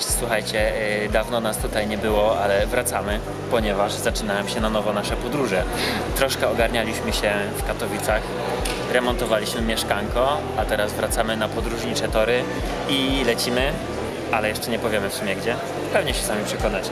Słuchajcie, y, dawno nas tutaj nie było, ale wracamy, ponieważ zaczynają się na nowo nasze podróże. Troszkę ogarnialiśmy się w Katowicach, remontowaliśmy mieszkanko, a teraz wracamy na podróżnicze tory i lecimy, ale jeszcze nie powiemy w sumie gdzie. Pewnie się sami przekonacie.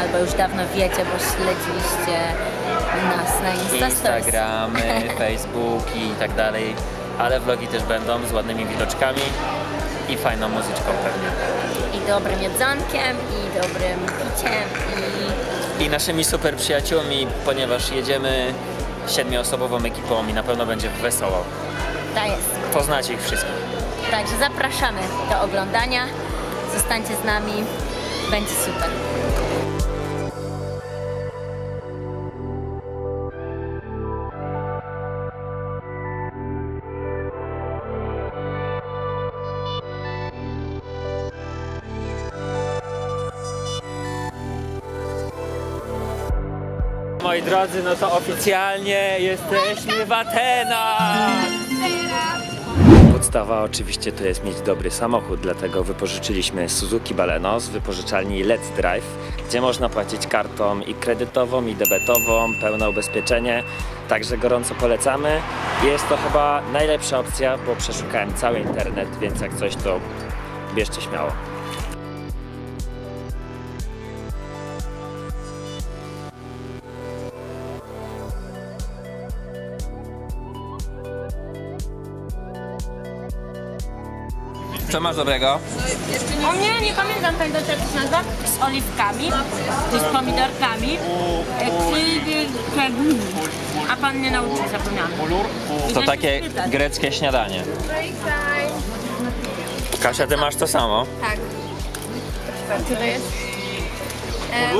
Albo już dawno wiecie, bo śledziliście nas na Insta. Instagramy, Facebook i tak dalej, ale vlogi też będą z ładnymi widoczkami i fajną muzyczką pewnie. I dobrym jedzonkiem, i dobrym piciem, i i naszymi super przyjaciółmi, ponieważ jedziemy siedmioosobową ekipą i na pewno będzie wesoło. to jest. Poznacie ich wszystkich. Także zapraszamy do oglądania. Zostańcie z nami, będzie super. Drodzy, no to oficjalnie jesteśmy w Atenach! Podstawa oczywiście to jest mieć dobry samochód, dlatego wypożyczyliśmy Suzuki Baleno z wypożyczalni Let's Drive, gdzie można płacić kartą i kredytową, i debetową, pełne ubezpieczenie, także gorąco polecamy. Jest to chyba najlepsza opcja, bo przeszukałem cały internet, więc jak coś to bierzcie śmiało. Co masz dobrego? O nie, nie pamiętam tego, jak to się nazywa. Z oliwkami, z pomidorkami, a pan nie nauczył, zapomniałam. To takie greckie śniadanie. Kasia, ty masz to samo? Tak. Co to jest? E,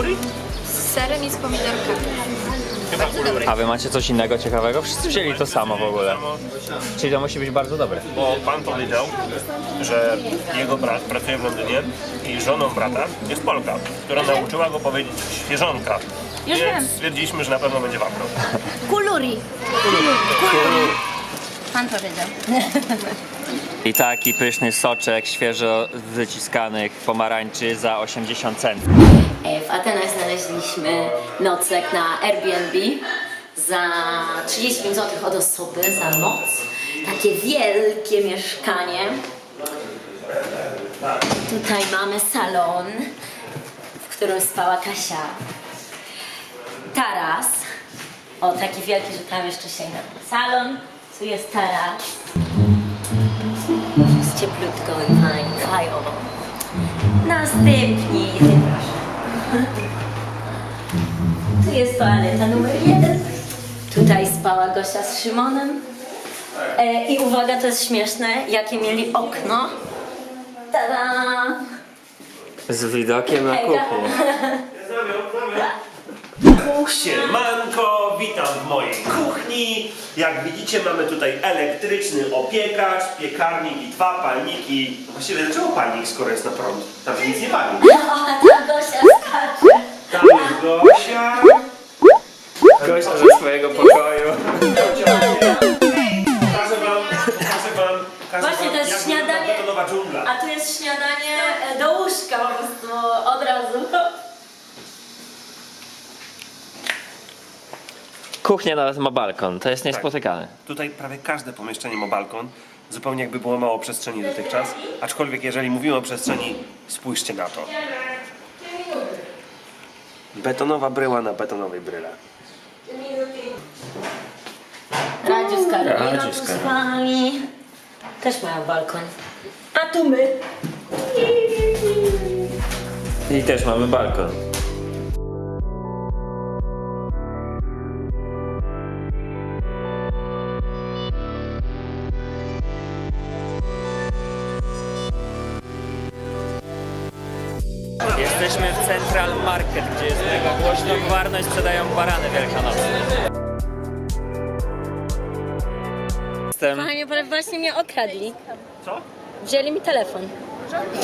z serem i z pomidorkami. Bardzo. A wy macie coś innego ciekawego? Wszyscy wzięli to samo w ogóle. Czyli to musi być bardzo dobre. bo pan powiedział, że jego brat pracuje w Londynie i żoną brata jest Polka, która nauczyła go powiedzieć świeżonka. Już Więc wiem. stwierdziliśmy, że na pewno będzie wapno. Kuluri. Pan powiedział. I taki pyszny soczek świeżo wyciskanych pomarańczy za 80 centów. E, W Atenach znaleźliśmy nocleg na Airbnb za 35 zł od osoby za noc. Takie wielkie mieszkanie. Tutaj mamy salon, w którym spała Kasia. Taras. O, taki wielki, że tam jeszcze sięga. Salon, tu jest taras. Następnie tu jest toaleta numer jeden. Tutaj spała Gosia z Szymonem. E, I uwaga, to jest śmieszne, jakie mieli okno. Tada! Z widokiem na Hejka. Siemanko, mojej kuchni. Jak widzicie mamy tutaj elektryczny opiekacz, piekarnik i dwa palniki. Właściwie dlaczego palnik, skoro jest na prąd? Tam się nic nie pali. O, ta Gosia skacze. Tam jest Gosia. Gościa ze swojego pokoju. Każę wam, każę wam, każę Właśnie wam, to jest jak śniadanie. wygląda betonowa dżungla. A tu jest śniadanie e, do łóżka po prostu od razu. Kuchnia nawet ma balkon, to jest niespotykane. Tutaj prawie każde pomieszczenie ma balkon, zupełnie jakby było mało przestrzeni dotychczas. Aczkolwiek jeżeli mówimy o przestrzeni, spójrzcie na to. Betonowa bryła na betonowej bryle. Radziu z Karoliną Radziu z tu Karoliną. spali. Też mają balkon. A tu my. I też mamy balkon. Jesteśmy w Central Market, gdzie jest mega głośno, gwarno i sprzedają barany wielkanocne. Jestem... Kochanie, ale właśnie mnie okradli. Co? Wzięli mi telefon.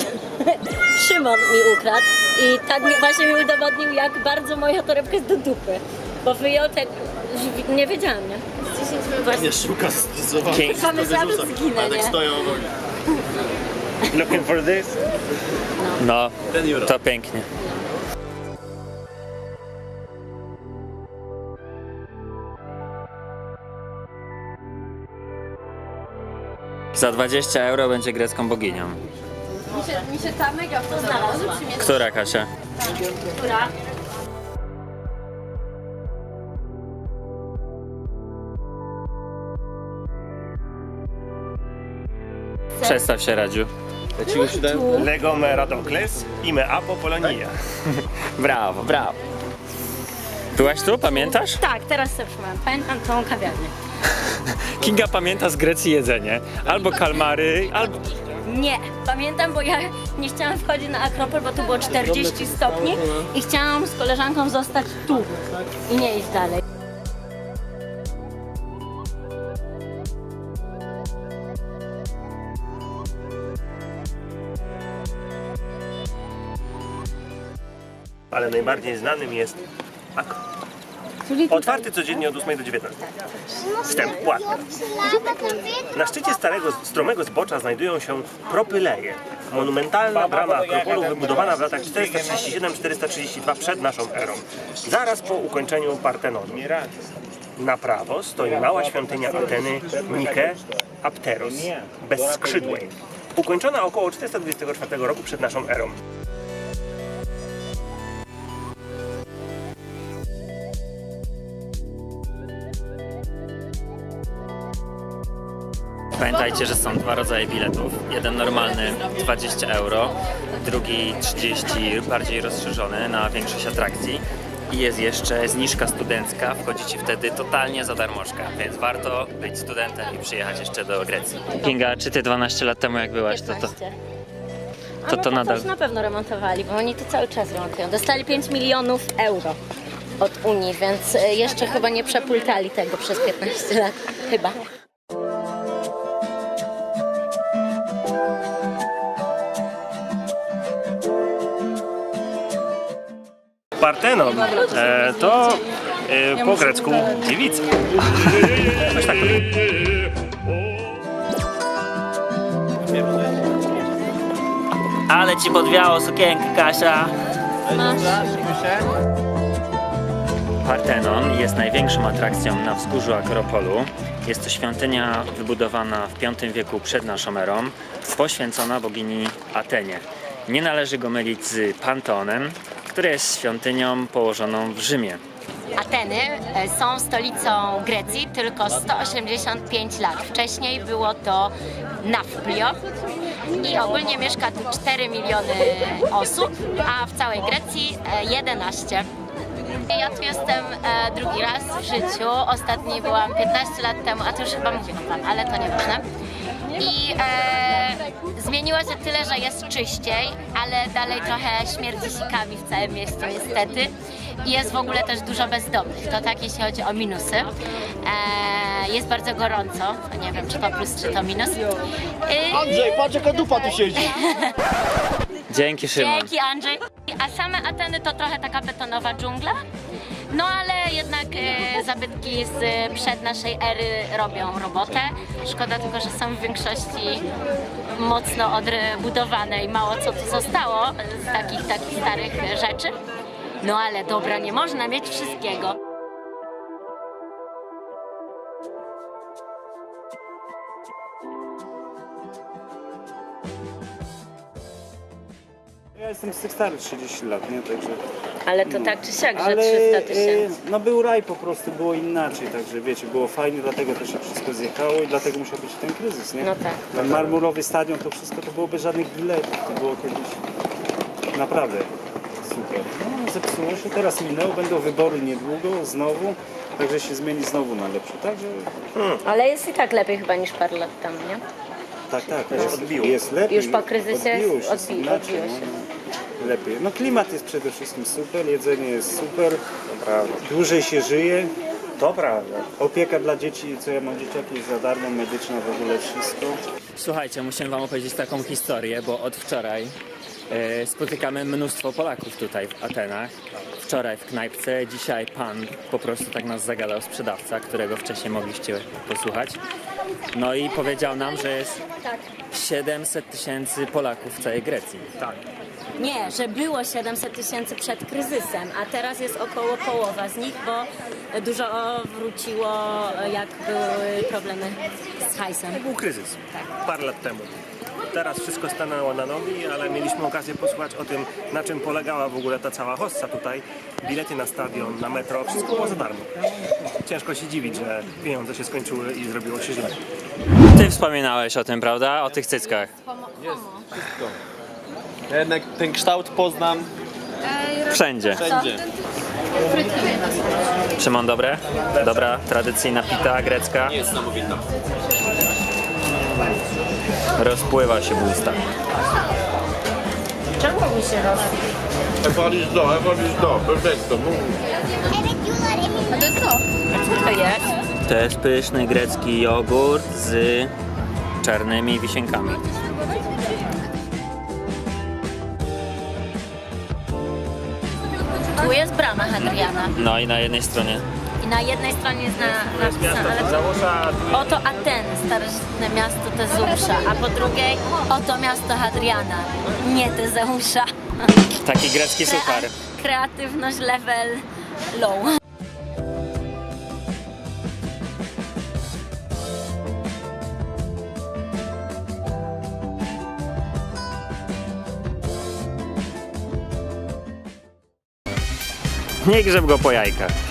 Szymon mi ukradł i tak mi, właśnie mi udowodnił, jak bardzo moja torebka jest do dupy. Bo wyjął tak, nie wiedziałam, nie? Z 10 minut właśnie Szuka zdecydowanie. Pomyślałam, że zginę, nie? stoją obok. Looking for this? No. No, to pięknie. Za 20 euro będzie grecką boginią. Mi się, mi się ta mega podoba. Może przymierzyć? Która Kasia? Która? Przestaw się Radziu. Lego me Radokles i me Apo Polonia. Brawo, brawo. Byłaś tu, pamiętasz? Tak, teraz sobie przypomniałam. Pamiętam tą kawiarnię. Kinga pamięta z Grecji jedzenie. Albo kalmary, albo... Nie, pamiętam, bo ja nie chciałam wchodzić na Akropol, bo tu było 40 stopni i chciałam z koleżanką zostać tu i nie iść dalej. Ale najbardziej znanym jest Ako. Otwarty codziennie od 8 do 19. Wstęp płatny. Na szczycie starego, stromego zbocza znajdują się propyleje. Monumentalna brama Akropolu wybudowana w latach 437-432 przed naszą erą. Zaraz po ukończeniu Partenonu. Na prawo stoi mała świątynia Ateny Nike Apteros, bezskrzydłej. Ukończona około 424 roku przed naszą erą. Pamiętajcie, że są dwa rodzaje biletów. Jeden normalny 20 euro, drugi 30 bardziej rozszerzony na większość atrakcji. I jest jeszcze zniżka studencka, wchodzicie wtedy totalnie za darmożka, więc warto być studentem i przyjechać jeszcze do Grecji. Kinga, czy ty 12 lat temu jak byłaś, to to... 15. To Ale to nadal- już na pewno remontowali, bo oni to cały czas remontują. Dostali 5 milionów euro od Unii, więc e, jeszcze chyba nie przepultali tego przez 15 lat. Chyba. Partenon e, to e, po grecku dziewica. Coś takiego. Ale ci podwiało sukienkę, Kasia! Partenon jest największą atrakcją na wzgórzu Akropolu. Jest to świątynia wybudowana w V wieku przed naszą erą, poświęcona bogini Atenie. Nie należy go mylić z Panteonem, który jest świątynią położoną w Rzymie. Ateny e, są stolicą Grecji tylko 185 lat. Wcześniej było to Nafplio i ogólnie mieszka tu 4 miliony osób, a w całej Grecji e, 11. Ja tu jestem e, drugi raz w życiu. Ostatni byłam 15 lat temu, a to już chyba mówiłam ale to nieważne. I e, zmieniło się tyle, że jest czyściej, ale dalej trochę śmierdzi sikami w całym mieście niestety. I jest w ogóle też dużo bezdomnych. To tak jeśli chodzi o minusy. E, jest bardzo gorąco. Nie wiem czy to plus, czy to minus. E, Andrzej, patrz jaka dupa tu siedzi. Dzięki Szymon. Dzięki Andrzej. A same Ateny to trochę taka betonowa dżungla. No ale jednak e, zabytki z e, przed naszej ery robią robotę. Szkoda tylko, że są w większości mocno odbudowane i mało co tu zostało z takich takich starych rzeczy. No ale dobra, nie można mieć wszystkiego. Ja jestem z tych starych 30 lat, nie? Także. Ale to tak czy siak, że Ale 300 e, tysięcy. no był raj po prostu, było inaczej, także wiecie, było fajnie, dlatego też się wszystko zjechało i dlatego musiał być ten kryzys, nie? No tak. Ten marmurowy stadion, to wszystko to było bez żadnych biletów, to było kiedyś naprawdę super. No zepsuło się, teraz minęło, będą wybory niedługo, znowu, także się zmieni znowu na lepsze, także Ale jest i tak lepiej chyba niż parę lat temu, nie? tak, tak, się jest, odbiło. jest lepiej. Już po kryzysie odbiło się, odbi- inaczej, odbiło się. No, lepiej. No klimat jest przede wszystkim super, jedzenie jest super, dłużej się żyje, To prawda. Opieka dla dzieci, co ja mam dzieciaki jest za darmo, medyczna w ogóle wszystko. Słuchajcie, musimy wam opowiedzieć taką historię, bo od wczoraj e, spotykamy mnóstwo Polaków tutaj w Atenach. Wczoraj w knajpce, dzisiaj pan po prostu tak nas zagadał sprzedawca, którego wcześniej mogliście posłuchać. No i powiedział nam, że jest 700 tysięcy Polaków w całej Grecji. Tak. Nie, że było 700 tysięcy przed kryzysem, a teraz jest około połowa z nich, bo dużo wróciło, jak były problemy z hajsem. Był kryzys parę lat temu. Teraz wszystko stanęło na nogi, ale mieliśmy okazję posłuchać o tym, na czym polegała w ogóle ta cała hossa tutaj. Bilety na stadion, na metro, wszystko było za darmo. Ciężko się dziwić, że pieniądze się skończyły i zrobiło się źle. Ty wspominałeś o tym, prawda? O tych cyckach. Ja jednak ten kształt poznam Wszędzie. wszędzie. Szymon, dobre? Dobra, tradycyjna pita grecka. Niesamowita. Rozpływa się w ustach. Evolisto, evolisto, perfetto. A to jest to? Co to jest? To jest pyszny grecki jogurt z czarnymi wisienkami. Tu jest brama Hadriana No i na jednej stronie. i na jednej stronie jest na, napisane, ale Założa oto Ateny, starożytne miasto Tezeusza, a po drugiej oto miasto Hadriana, nie Tezeusza. Taki grecki suchar. Kreatywność level low. Nie grzeb go po jajkach.